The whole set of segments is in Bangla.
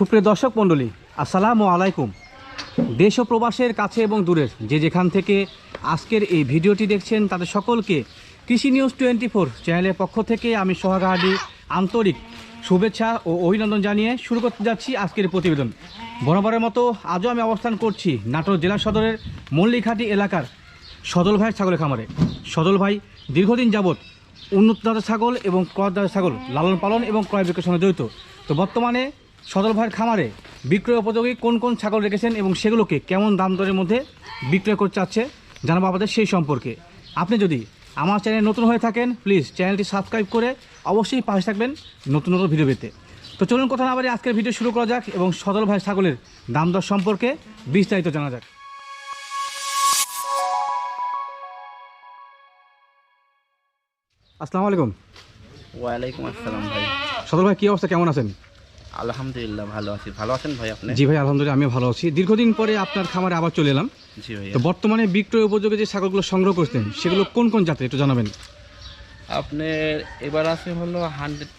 সুপ্রিয় দর্শক মণ্ডলী, আসসালামু আলাইকুম। দেশ ও প্রবাসের কাছে এবং দূরের যে যেখান থেকে আজকের এই ভিডিওটি দেখছেন, তাদের সকলকে কৃষি নিউজ টোয়েন্টি ফোর চ্যানেলের পক্ষ থেকে আমি সোহাগাহাডি আন্তরিক শুভেচ্ছা ও অভিনন্দন জানিয়ে শুরু করতে যাচ্ছি আজকের প্রতিবেদন। বরাবরের মতো আজও আমি অবস্থান করছি নাটোর জেলা সদরের মল্লিকহাটি এলাকার সদল ভাইয়ের ছাগলের খামারে। সদল ভাই দীর্ঘদিন যাবৎ উন্নত জাতের ছাগল এবং ক্রয় জাতের ছাগল লালন পালন এবং ক্রয় বিক্রয়ের সঙ্গে জড়িত। তো বর্তমানে সদল ভাইয়ের খামারে বিক্রয় উপযোগী কোন কোন ছাগল রেখেছেন এবং সেগুলোকে কেমন দাম দরের মধ্যে বিক্রয় করতে চাচ্ছে জানাব আপনাদের সেই সম্পর্কে। আপনি যদি আমার চ্যানেল নতুন হয়ে থাকেন প্লিজ চ্যানেলটি সাবস্ক্রাইব করে অবশ্যই পাশে থাকবেন নতুন নতুন ভিডিও পেতে। তো চলুন কথা না বাড়ি আজকের ভিডিও শুরু করা যাক এবং সদল ভাই ছাগলের দাম দর সম্পর্কে বিস্তারিত জানা যাক। আসসালামু আলাইকুম। ওয়ালাইকুম আসসালাম ভাই। সদল ভাই কী অবস্থা? কেমন আছেন? আলহামদুলিল্লাহ ভালো আছি। ভালো আছেন ভাই আপনি? জি ভাই আলহামদুলিল্লাহ আমিও ভালো আছি। দীর্ঘদিন পরে আপনার খামারে আবার চলে এলাম। জি ভাইয়া। তো বর্তমানে বিক্রয় উপযোগী যে ছাগলগুলো সংগ্রহ করতেন সেগুলো কোন কোন জাতের একটু জানাবেন? আপনার এবার আছে হলো হান্ড্রেড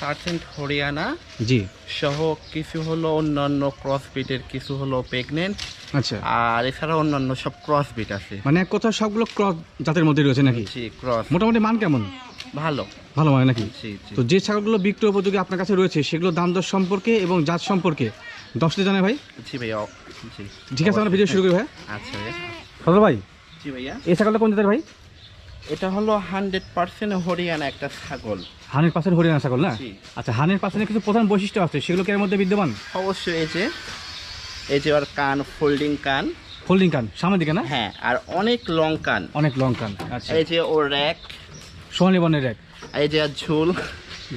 পার্সেন্ট হরিয়ানা জি। সহ কিছু হলো অন্যান্য ক্রস বিটের কিছু হলো প্রেগনেন্ট আচ্ছা। আর এছাড়া অন্যান্য সব ক্রস বিট আছে। মানে এক কথা সবগুলো ক্রস জাতের মধ্যে রয়েছে নাকি? জি ক্রস মোটামুটি মান কেমন? ভালো। ভালো মানে নাকি? তো যে ছাগলগুলো বিক্রয় উপযোগী আপনার কাছে রয়েছে সেগুলো দাম দর সম্পর্কে এবং জাত সম্পর্কে দশটি জানে ভাই। জি ঠিক আছে আমরা ভিডিও শুরু করি ভাই আচ্ছা সদর ভাই। জি ভাইয়া। এই ছাগলটা কোন জাতের ভাই? এটা হলো হান্ড্রেড পার্সেন্ট হরিয়ানা একটা ছাগল। হানের পার্সেন্ট হরিয়ানা ছাগল না? আচ্ছা হানের পার্সেন্টের কিছু প্রধান বৈশিষ্ট্য আছে সেগুলো কি এর মধ্যে বিদ্যমান? অবশ্যই এই যে এই যে ওর কান ফোল্ডিং কান। ফোল্ডিং কান সামনের দিকে না? হ্যাঁ আর অনেক লং কান। অনেক লং কান আচ্ছা। এই যে ওর র্যাক সোনালি বর্ণের এক। এই যে আর ঝুল।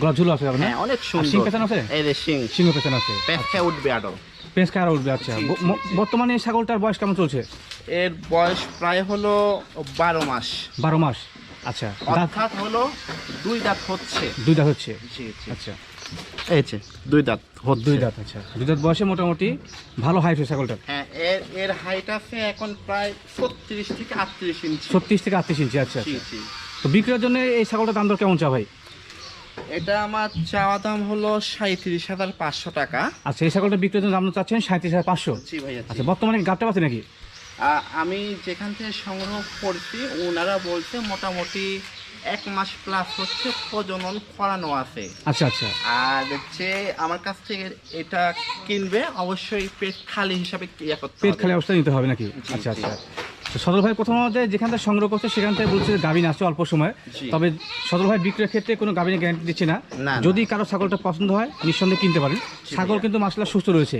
গলা ঝুলো আছে আপনার? হ্যাঁ অনেক সিং সুন্দর। পেছন আছে? এই যে সিং সিংহ পেছন আছে। পেঁচা উঠবে আরও। পেঁচ কার উঠবে আচ্ছা। বর্তমানে এই ছাগলটার বয়স কেমন চলছে? এর বয়স প্রায় হলো বারো মাস। বারো মাস। আচ্ছা। অর্থাৎ হলো দুই দাঁত হচ্ছে। দুই দাঁত হচ্ছে? আচ্ছা। এই যে দুই দাঁত দুই দাঁত আচ্ছা। দুই দাঁত বয়সে মোটামুটি ভালো হাইট হয়েছে ছাগলটার। হ্যাঁ এর এর হাইট আছে এখন প্রায় ছত্রিশ থেকে আটত্রিশ ইঞ্চি ছত্রিশ থেকে আটত্রিশ ইঞ্চি আচ্ছা আচ্ছা। তো বিক্রয়ের জন্য এই ছাগলটার দাম দর কেমন চা ভাই? এটা আমার চাওয়া দাম হলো সাঁত্রিশ হাজার পাঁচশো টাকা। আচ্ছা এই ছাগলটা বিক্রয়ের জন্য দাম চাচ্ছেন সাঁত্রিশ হাজার পাঁচশো? জি ভাইয়া জি। আচ্ছা বর্তমানে গাবটা আছে নাকি? আমি যেখান থেকে সংগ্রহ করছি ওনারা বলছে মোটামুটি এক মাস প্লাস হচ্ছে প্রজনন করানো আছে। আচ্ছা আচ্ছা। আর যে আমার কাছ থেকে এটা কিনবে অবশ্যই পেট খালি হিসাবে করতে পেট খালি অবস্থা নিতে হবে নাকি? আচ্ছা আচ্ছা। সদর ভাই প্রথম যে যেখান থেকে সংগ্রহ করছে সেখান থেকে বলছে গাভিন আসছে অল্প সময়। তবে সদর ভাই বিক্রয়ের ক্ষেত্রে কোনো গাভিনের গ্যারান্টি দিচ্ছে না। যদি কারও ছাগলটা পছন্দ হয় নিঃসন্দেহে কিনতে পারেন। ছাগল। কিন্তু মাসলা সুস্থ রয়েছে।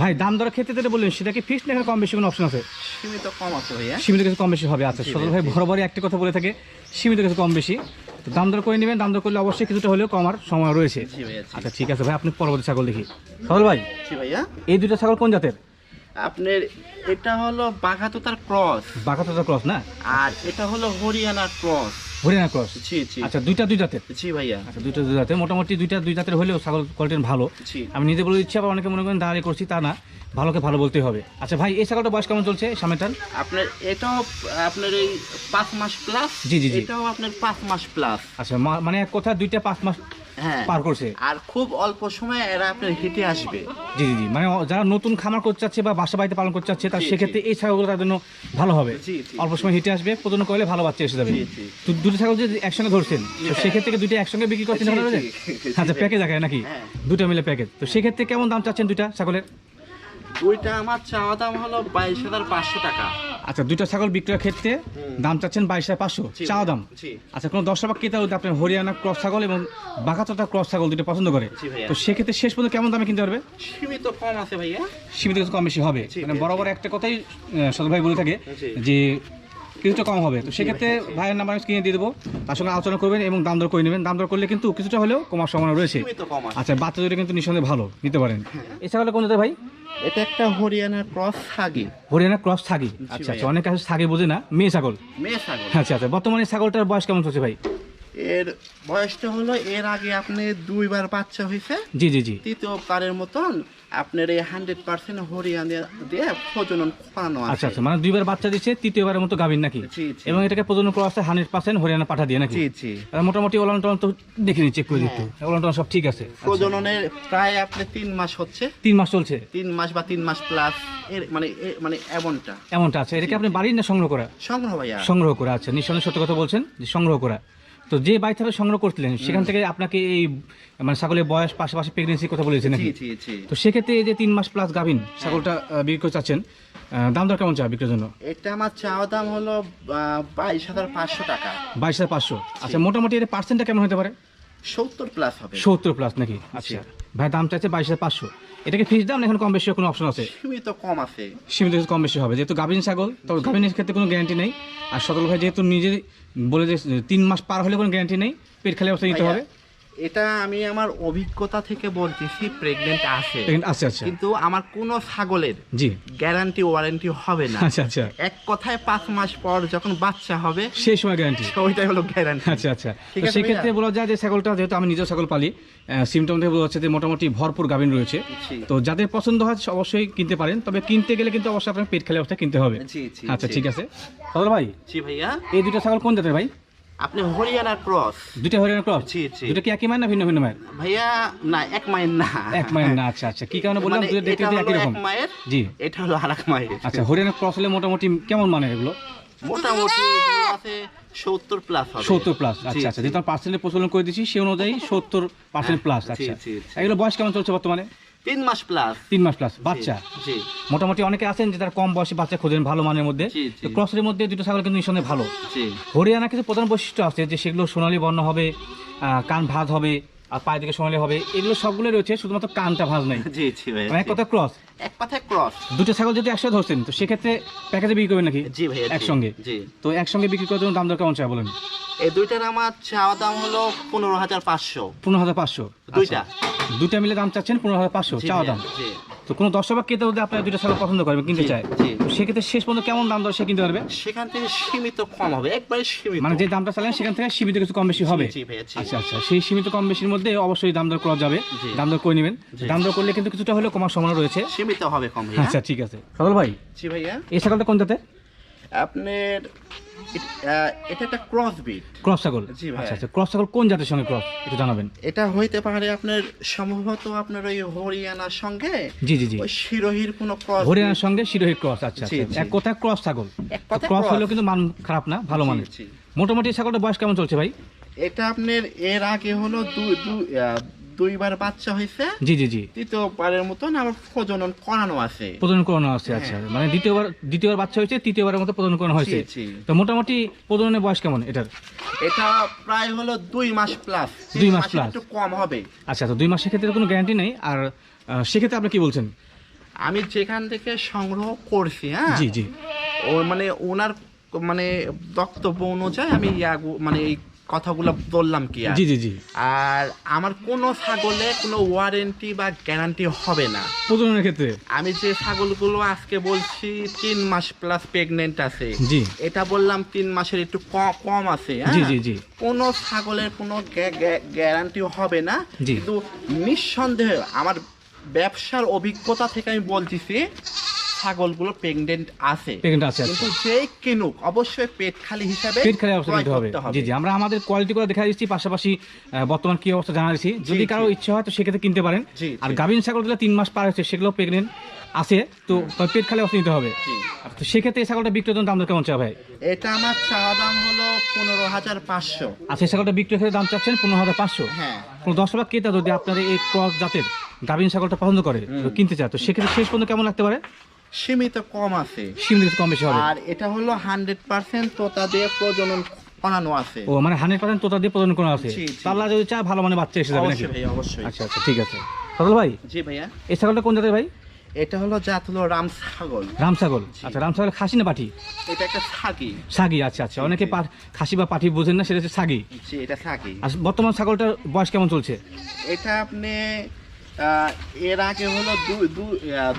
ভাই দাম দরের ক্ষেত্রে যেটা বললেন সেটা কি ফিক্সড না এখানে কম বেশি কোনো অপশন আছে? সীমিত কম আছে ভাইয়া। সীমিত কিছু কম বেশি হবে আচ্ছা। সদর ভাই। বরাবরই একটি কথা বলে থাকে সীমিত কিছু কম বেশি। তো দাম দর করে নেবেন দাম দর করলে অবশ্যই কিছুটা হলেও কমার সময় রয়েছে। আচ্ছা ঠিক আছে ভাই আপনি পরবর্তী ছাগল দেখি। সদর ভাই এই দুটো ছাগল কোন জাতের? আপনার এটা হলো বাঘাতোতার ক্রস। বাঘাতোতা ক্রস না? আর এটা হলো হরিয়ানার ক্রস। হরিয়ানা ক্রস? জি জি আচ্ছা দুইটা দুই জাতের? জি ভাইয়া। আচ্ছা দুইটা দুই জাতের। মোটামুটি দুইটা দুই জাতের হলেও ছাগল কোয়ালিটি ভালো। আমি নিজে বলে দিচ্ছি আবার অনেকে মনে করেন দাঁড়িয়ে করছি তা না। ভালোকে ভালো বলতেই হবে। আচ্ছা ভাই এই ছাগলটা বয়স কেমন চলছে? সামনেটার? আপনার এটাও আপনার এই পাঁচ মাস প্লাস জি, জি, জি। এটাও আপনার পাঁচ মাস প্লাস আচ্ছা মানে এক কথা দুইটা পাঁচ মাস পার করছে। আর খুব অল্প সময় এরা আপনার হেঁটে আসবে। জি জি মানে যারা নতুন খামার করতে চাচ্ছে বা বাসা বাড়িতে পালন করতে চাচ্ছে তার। সেক্ষেত্রে এই ছাগলগুলো তার জন্য ভালো হবে। অল্প সময় হেঁটে আসবে প্রজনন করলে ভালো বাচ্চা এসে যাবে। তো দুটো ছাগল যদি একসঙ্গে ধরছেন তো সেক্ষেত্রে কি দুটো একসঙ্গে বিক্রি করছেন আচ্ছা প্যাকেজ আকারে নাকি? হ্যাঁ। দুটো মিলে প্যাকেজ তো সেক্ষেত্রে কেমন দাম চাচ্ছেন দুইটা ছাগলের? ওইটা আমার চাওয়া দাম হলো বাইশ হাজার পাঁচশো টাকা। আচ্ছা দুইটা ছাগল বিক্রয়ের ক্ষেত্রে দাম চাচ্ছেন বাইশ হাজার পাঁচশো। চা চাওয়া দাম? আচ্ছা কোনো দশটা বা ক্রেতা যদি আপনার হরিয়ানা ক্রস ছাগল এবং বাঘাতটা ক্রস ছাগল দুটো পছন্দ করে তো সেক্ষেত্রে শেষ পর্যন্ত কেমন দামে কিনতে পারবে? সীমিত কম আছে ভাইয়া। সীমিত কিছু কম বেশি হবে। মানে। বরাবর একটা কথাই সদর ভাই বলে থাকে যে কিছুটা কম হবে। তো সেক্ষেত্রে ভাইয়ের নাম্বার আমি কিনে দিয়ে দেবো। তার সঙ্গে আলোচনা করবেন এবং দাম দর করে নেবেন। দাম দর করলে কিন্তু কিছুটা হলেও কমার সম্ভাবনা রয়েছে। আচ্ছা বাচ্চা দুটো কিন্তু নিঃসন্দেহে ভালো নিতে পারেন। এই ছাগলটা কোন জাতের ভাই? এটা একটা হরিয়ানার ক্রস ছাগি। হরিয়ানা ক্রস ছাগি। আচ্ছা আচ্ছা অনেক কাছে ছাগি বোঝে না মেয়ে ছাগল। মেয়ে ছাগল। আচ্ছা আচ্ছা বর্তমানে ছাগলটার বয়স কেমন চলছে ভাই? এর বয়সটা হলো এর আগে আপনি দুইবার বাচ্চা হয়েছে। জি জি জি। তৃতীয়বারের মতন আপনার এই হান্ড্রেড পার্সেন্ট হরিয়ানা দিয়ে প্রজনন করানো আচ্ছা আচ্ছা মানে দুইবার বাচ্চা দিচ্ছে তৃতীয়বারের মতো গাভীর নাকি। এবং এটাকে প্রজনন করা আছে হান্ড্রেড পার্সেন্ট হরিয়ানা পাঠা দিয়ে নাকি? জি জি। মোটামুটি ওলান টলান তো দেখে নিচ্ছি চেক করে দিত হ্যাঁ। ওলান টলান সব ঠিক আছে। আচ্ছা। প্রজননের প্রায় আপনি তিন মাস হচ্ছে। তিন মাস চলছে? তিন মাস বা তিন মাস প্লাস এর মানে এ- মানে এমনটা। এমনটা আছে। এটাকে আপনি বাড়ির না সংগ্রহ করা? সংগ্রহ ভাইয়া। সংগ্রহ করা আচ্ছা। নিঃসন্দেহে সত্য কথা বলছেন যে সংগ্রহ করা। তো যে থেকে সংগ্রহ করছিলেন সেখান থেকে আপনাকে এই মানে ছাগলের বয়স পাশাপাশি প্রেগনেন্সির কথা বলেছেন তো সেক্ষেত্রে এই যে তিন মাস প্লাস গাভিন ছাগলটা বিক্রি করতে চাচ্ছেন দাম দর কেমন চা বিক্রির জন্য? এটা আমার চাওয়া দাম হলো বাইশ হাজার পাঁচশো টাকা। বাইশ হাজার পাঁচশো। আচ্ছা মোটামুটি এর পার্সেন্টটা কেমন হতে পারে? সত্তর প্লাস হবে। সত্তর প্লাস নাকি? আচ্ছা। ভাই দাম চাইছে বাইশ হাজার পাঁচশো। এটাকে ফিক্স দাম এখন কম বেশি কোনো অপশন আছে? সীমিত কম আছে। সীমিত কম বেশি হবে। যেহেতু গাভিন ছাগল তবে গাভিনের ক্ষেত্রে কোনো গ্যারান্টি নেই। আর সতল ভাই যেহেতু নিজে বলে যে তিন মাস পার হলে কোনো গ্যারান্টি নেই পেট খালি অবস্থা নিতে হবে। এটা আমি আমার অভিজ্ঞতা থেকে বলতেছি প্রেগনেন্ট আছে। আচ্ছা আচ্ছা। কিন্তু আমার কোনো ছাগলের জি। গ্যারান্টি ওয়ারেন্টি হবে না। আচ্ছা আচ্ছা। এক কথায় পাঁচ মাস পর যখন বাচ্চা হবে সেই সময় গ্যারান্টি ওইটাই হলো গ্যারান্টি আচ্ছা আচ্ছা। আছে সেক্ষেত্রে বলা যায় যে ছাগলটা যেহেতু আমি নিজেও ছাগল পালি সিমটম থেকে বোঝা যাচ্ছে যে মোটামুটি ভরপুর গাভিন রয়েছে। তো যাদের পছন্দ হয় অবশ্যই কিনতে পারেন। তবে কিনতে গেলে কিন্তু অবশ্যই আপনার পেট খেলে অবস্থায় কিনতে হবে। জি জি আচ্ছা ঠিক আছে। ভাই জি ভাইয়া? এই দুটো ছাগল কোন জাতের ভাই? আপনি হরিয়ানার ক্রস। দুটো হরিয়ানা ক্রস? জি, জি। দুটো কি একই মায়ের না ভিন্ন ভিন্ন মায়ের ভাইয়া না এক মায়ের না। এক মায়ের না আচ্ছা আচ্ছা। কি কারণে বললাম? মানে দুটো দেখতে একই রকম। মায়ের জি। এটা হলো আর এক মায়ের আচ্ছা হরিয়ানা ক্রস হলে মোটামুটি কেমন মানে এগুলো? মোটামুটি আছে সত্তর প্লাস সত্তর প্লাস আচ্ছা আচ্ছা। আমি পার্সেন্টের প্রচলন করে দিচ্ছি সেই অনুযায়ী সত্তর পার্সেন্ট প্লাস জি, আচ্ছা। এগুলো বয়স কেমন চলছে বর্তমানে? তিন মাস প্লাস তিন মাস প্লাস বাচ্চা? জি। মোটামুটি অনেকে আছেন যে তারা কম বয়সী বাচ্চা খোঁজেন ভালো মানের মধ্যে ক্রসের মধ্যে দুটো ছাগল কিন্তু নিঃসন্দেহে ভালো। হরিয়ানা কিছু প্রধান বৈশিষ্ট্য আছে যে সেগুলো সোনালি বর্ণ হবে কান ভাঁজ হবে আর পায়ে দিকে সোনালি হবে এগুলো সবগুলো রয়েছে শুধুমাত্র কানটা ভাঁজ নাই। জি জি মানে এক কথা ক্রস এক কথায় ক্রস। দুটো ছাগল যদি একসাথে ধরছেন তো সেক্ষেত্রে প্যাকেজে বিক্রি করবেন নাকি? জি একসঙ্গে? জি। তো একসঙ্গে বিক্রি করার জন্য দাম দর কেমন চাই বলেন? এই দুইটার আমার চাওয়া দাম হলো পনেরো হাজার পাঁচশো। পনেরো হাজার পাঁচশো। দুইটা। দুইটা মিলে দাম চাচ্ছেন পনেরো হাজার পাঁচশো চাওয়া দাম। তো কোনো দর্শক বা ক্রেতা যদি আপনার দুইটা ছাগল পছন্দ করবে কিনতে চায় তো সেক্ষেত্রে শেষ পর্যন্ত কেমন দাম দর সে কিনতে পারবে? সেখান থেকে সীমিত কম হবে একবারে সীমিত। মানে যে দামটা চালেন সেখান থেকে সীমিত কিছু কম বেশি হবে? আচ্ছা আচ্ছা। সেই সীমিত কম বেশির মধ্যে অবশ্যই দাম দর করা যাবে। দাম দর করে নেবেন। দাম দর করলে কিন্তু কিছুটা হলেও কমার সম্ভাবনা রয়েছে। সীমিত হবে কম আচ্ছা ঠিক আছে। সদল ভাই জি ভাইয়া। এই ছাগলটা কোন জাতে আপনার এটা একটা ক্রস বিট ক্রস ছাগল? জি ভাই। আচ্ছা আচ্ছা ক্রস ছাগল কোন জাতের সঙ্গে ক্রস একটু জানাবেন। এটা হইতে পারে আপনার সম্ভবত আপনার ওই হরিয়ানার সঙ্গে জি জি জি। ওই শিরোহির কোনো ক্রস হরিয়ানার সঙ্গে শিরোহী ক্রস আচ্ছা আচ্ছা। এক কথা ক্রস ছাগল। ক্রস। হলেও কিন্তু মান খারাপ না ভালো মানের। মোটামুটি ছাগলটা বয়স কেমন চলছে ভাই? এটা আপনার এর আগে হলো আহ, দুইবার বাচ্চা হয়েছে? জি জি জি। তৃতীয়বারের মতন আমার প্রজনন করানো আছে। প্রজনন করানো আছে আচ্ছা। মানে দ্বিতীয়বার দ্বিতীয়বার বাচ্চা হয়েছে তৃতীয়বারের মতো প্রজনন করানো হয়েছে। তো মোটামুটি প্রজননের বয়স কেমন এটার? এটা প্রায় হলো দুই মাস প্লাস দুই মাস প্লাস একটু কম হবে। আচ্ছা তো দুই মাসের ক্ষেত্রে কোনো গ্যারান্টি নেই? আর সেক্ষেত্রে আপনি কি বলছেন? আমি যেখান থেকে সংগ্রহ করছি হ্যাঁ? জি জি। ও মানে ওনার মানে বক্তব্য অনুযায়ী আমি মানে এই কথাগুলো বললাম কি আর? জি জি জি। আর আমার কোনো ছাগলে কোনো ওয়ারেন্টি বা গ্যারান্টি হবে না। প্রজননের ক্ষেত্রে? আমি যে ছাগলগুলো আজকে বলছি তিন মাস প্লাস প্রেগনেন্ট আছে। জি। এটা বললাম তিন মাসের একটু কম আছে হ্যাঁ? জি জি জি। কোনো ছাগলের কোনো গ্যারান্টি হবে না। কিন্তু নিঃসন্দেহে আমার ব্যবসার অভিজ্ঞতা থেকে আমি বলতেছি ছাগলগুলো প্রেগনেন্ট আছে। প্রেগনেন্ট আছে কিন্তু আচ্ছা। যে কিনুক অবশ্যই পেট খালি হিসাবে পেট খালি অবস্থা নিতে হবে। জি জি। আমরা আমাদের কোয়ালিটি করে দেখা দিচ্ছি পাশাপাশি বর্তমান কি অবস্থা জানা দিচ্ছি। যদি কারও ইচ্ছা হয় তো সেক্ষেত্রে কিনতে পারেন। আর। গাভিন ছাগল যেগুলো তিন মাস পার হয়েছে সেগুলো প্রেগনেন্ট আছে। তো পেট খালি অবস্থা নিতে হবে। জি। আর তো সেক্ষেত্রে এই ছাগলটা বিক্রির জন্য দাম দর কেমন চাই ভাই? এটা আমার চাওয়া দাম হলো পনেরো হাজার পাঁচশো। আর সেই ছাগলটা বিক্রির ক্ষেত্রে দাম চাচ্ছেন পনেরো হাজার পাঁচশো। হ্যাঁ। কোনো দশ টাকা ক্রেতা যদি আপনার এই ক্রস জাতের গাভিন ছাগলটা পছন্দ করে তো কিনতে চায় তো সেক্ষেত্রে শেষ পর্যন্ত কেমন লাগতে পারে? সীমিত কম আছে। সীমিত কম বেশি হবে। আর এটা হলো হান্ড্রেড পার্সেন্ট তোতা দিয়ে প্রজনন করানো আছে। ও মানে হান্ড্রেড পার্সেন্ট তোতা দিয়ে প্রদান করা আছে। যদি চায় ভালো মানে বাচ্চা এসে যাবে নাকি? অবশ্যই আচ্ছা আচ্ছা ঠিক আছে। সদল ভাই? জি ভাইয়া। এই ছাগলটা কোন জাতের ভাই? এটা হলো জাত হলো রাম ছাগল। রাম ছাগল আচ্ছা রাম ছাগল খাসি না পাঠি? এটা একটা ছাগি। সাগি আচ্ছা আচ্ছা। অনেকে। খাসি বা পাঠি বোঝেন না সেটা হচ্ছে সাগি জি এটা ছাগি। আর বর্তমান ছাগলটার বয়স কেমন চলছে? এটা আপনি এর আগে হলো দুই দুই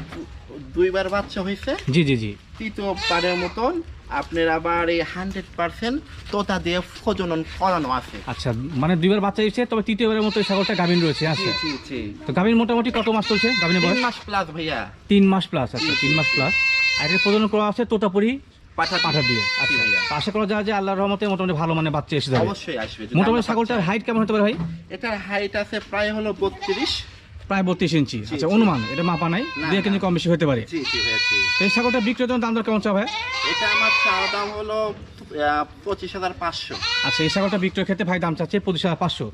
দু- দুইবার বাচ্চা হয়েছে? জি জি জি। তৃতীয়বারের মতন আপনার আবার এই হান্ড্রেড পার্সেন্ট তোতা দিয়ে প্রজনন করানো আছে। আচ্ছা মানে দুইবার বাচ্চা দিচ্ছে তবে তৃতীয়বারের মতো ছাগলটা গাভিন রয়েছে জি আচ্ছা। জি জি তো গাভিন মোটামুটি কত মাস চলছে গাভিনের তিন বয়স মাস প্লাস ভাইয়া। তিন মাস প্লাস আচ্ছা তিন মাস প্লাস আর এর প্রজনন করা আছে তোতাপুরি পাঠা পাঠা দিয়ে আচ্ছা। আশা করা যায় যে আল্লাহর রহমতে মোটামুটি ভালো মানে বাচ্চা এসে যাবে। অবশ্যই আসবে মোটামুটি ছাগলটার হাইট কেমন হতে পারে ভাই? এটার হাইট আছে প্রায় হলো বত্রিশ। প্রায় বত্রিশ ইঞ্চি। আচ্ছা অনুমান এটা মাপা নাই দিয়ে কিন্তু কম বেশি হতে পারে। এই ছাগলটা বিক্রির জন্য দাম দর কেমন চাও ভাই এটা আমার চাওয়া দাম হলো পঁচিশ হাজার পাঁচশো। আচ্ছা এই ছাগলটা বিক্রয় ক্ষেত্রে ভাই দাম চাচ্ছে পঁচিশ হাজার পাঁচশো।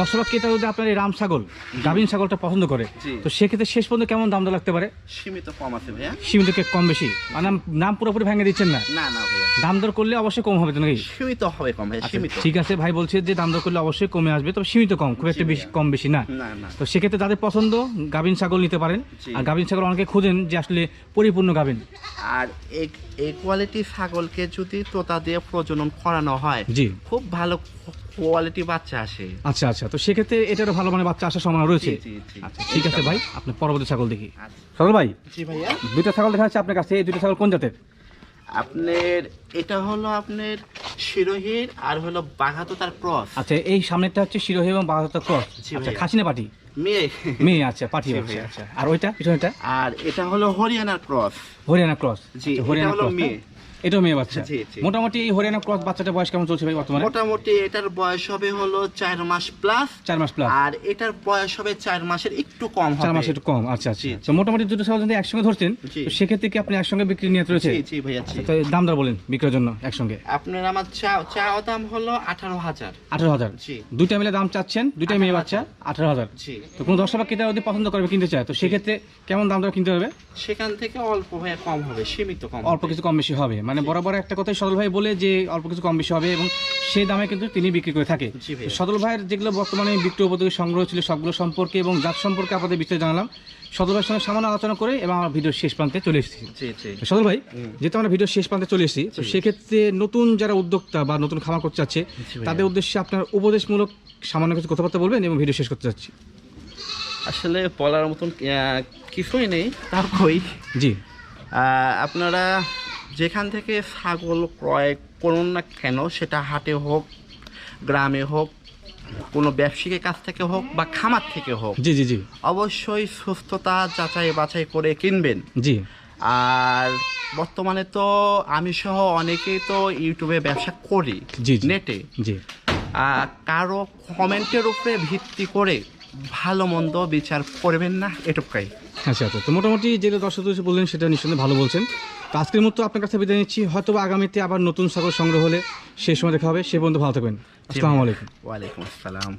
দর্শক ক্রেতা যদি আপনার এই রাম ছাগল গাভিন ছাগলটা পছন্দ করে তো সেক্ষেত্রে শেষ পর্যন্ত কেমন দাম লাগতে পারে? সীমিত কম আছে ভাইয়া। সীমিত কম বেশি? মানে নাম পুরোপুরি ভেঙে দিচ্ছেন না? না না ভাইয়া। দাম দর করলে অবশ্যই কম হবে তো নাকি? সীমিত হবে কম ভাইয়া আচ্ছা, সীমিত। ঠিক আছে ভাই বলছে যে দাম দর করলে অবশ্যই কমে আসবে তবে সীমিত কম খুব একটা বেশি কম বেশি না। তো সেক্ষেত্রে তাদের পছন্দ গাভিন ছাগল নিতে পারেন। আর গাভিন ছাগল অনেকে খোঁজেন যে আসলে পরিপূর্ণ গাভিন। আর এই এই কোয়ালিটি ছাগলকে যদি তোতা দিয়ে প্রজনন করানো হয় জি। খুব ভালো কোয়ালিটি বাচ্চা আসে। আচ্ছা আচ্ছা। তো সেক্ষেত্রে এটারও ভালো মানে বাচ্চা আসার সম্ভাবনা রয়েছে। আচ্ছা ঠিক আছে ভাই। আপনি পরবর্তী ছাগল দেখি। আচ্ছা। সরল ভাই জি ভাইয়া। দুইটা ছাগল দেখা যাচ্ছে আপনার কাছে। এই দুইটা ছাগল কোন জাতের? আপনার এটা হলো আপনার শিরোহির আর হলো বাঘাতো তার ক্রস আচ্ছা এই সামনেরটা হচ্ছে শিরোহী এবং বাঘাতা ক্রস আচ্ছা ভাইয়া। খাসি পাটি। মেয়ে। মেয়ে আচ্ছা পাঠিয়ে আচ্ছা আচ্ছা আর ওইটা পিছনেটা আর এটা হলো হরিয়ানা ক্রস। হরিয়ানা ক্রস। জি, আচ্ছা, হরিয়ানা ক্রস মেয়ে। এটাও মেয়ে বাচ্চা। মোটামুটি এই হরিয়ানা ক্রস বাচ্চাটা বয়স কেমন চলছে ভাই বর্তমানে? মোটামুটি এটার বয়স হবে হলো চার মাস প্লাস চার মাস প্লাস আর এটার বয়স হবে চার মাসের একটু কম চার মাস একটু কম আচ্ছা আচ্ছা। তো মোটামুটি দুটো ছাগল যদি একসঙ্গে ধরছেন সেক্ষেত্রে কি আপনি একসঙ্গে বিক্রি নিয়ে রয়েছে? দাম দর বলেন বিক্রির জন্য একসঙ্গে। আপনার আমার চা চাওয়া দাম হলো আঠারো হাজার। আঠারো হাজার। দুইটা মিলে দাম চাচ্ছেন দুইটা মেয়ে বাচ্চা আঠারো হাজার। তো কোনো দর্শক বা ক্রেতা যদি পছন্দ করবে কিনতে চায় তো সেক্ষেত্রে কেমন দাম দর কিনতে হবে? সেখান থেকে অল্প ভাইয়া কম হবে সীমিত কম অল্প কিছু কম বেশি হবে মানে বরাবর একটা কথাই সদল ভাই বলে যে অল্প কিছু কম বেশি হবে এবং সেই দামে কিন্তু তিনি বিক্রি করে থাকে। সদল ভাইয়ের যেগুলো বর্তমানে বিক্রি উপযোগী সংগ্রহ ছিল সবগুলো সম্পর্কে এবং জাত সম্পর্কে আপনাদের বিস্তারিত জানালাম। সদল ভাইয়ের সঙ্গে সামান্য আলোচনা করে এবং আমার ভিডিও শেষ প্রান্তে চলে এসেছি। সদল ভাই যেহেতু আমরা ভিডিও শেষ প্রান্তে চলে এসেছি তো সেক্ষেত্রে নতুন যারা উদ্যোক্তা বা নতুন খামার করতে চাচ্ছে তাদের উদ্দেশ্যে আপনার উপদেশমূলক সামান্য কিছু কথাবার্তা বলবেন এবং ভিডিও শেষ করতে চাচ্ছি আসলে বলার মতন কিছুই নেই তা কই? জি। আপনারা যেখান থেকে ছাগল ক্রয় করুন না কেন সেটা হাটে হোক গ্রামে হোক কোনো ব্যবসায়ীর কাছ থেকে হোক বা খামার থেকে হোক জি জি জি। অবশ্যই সুস্থতা যাচাই বাছাই করে কিনবেন। জি। আর বর্তমানে তো আমি সহ অনেকেই তো ইউটিউবে ব্যবসা করি জি। নেটে। জি। কারও কমেন্টের উপরে ভিত্তি করে ভালো মন্দ বিচার করবেন না এটুকাই। আচ্ছা আচ্ছা। তো মোটামুটি যেটা দর্শক দর্শক বললেন সেটা নিঃসন্দেহে ভালো বলছেন। তো আজকের মতো আপনার কাছে বিদায় নিচ্ছি। হয়তো আগামীতে আবার নতুন সাগর সংগ্রহ হলে সেই সময় দেখা হবে। সে পর্যন্ত ভালো থাকবেন। আসসালামু আলাইকুম। ওয়ালাইকুম আসসালাম।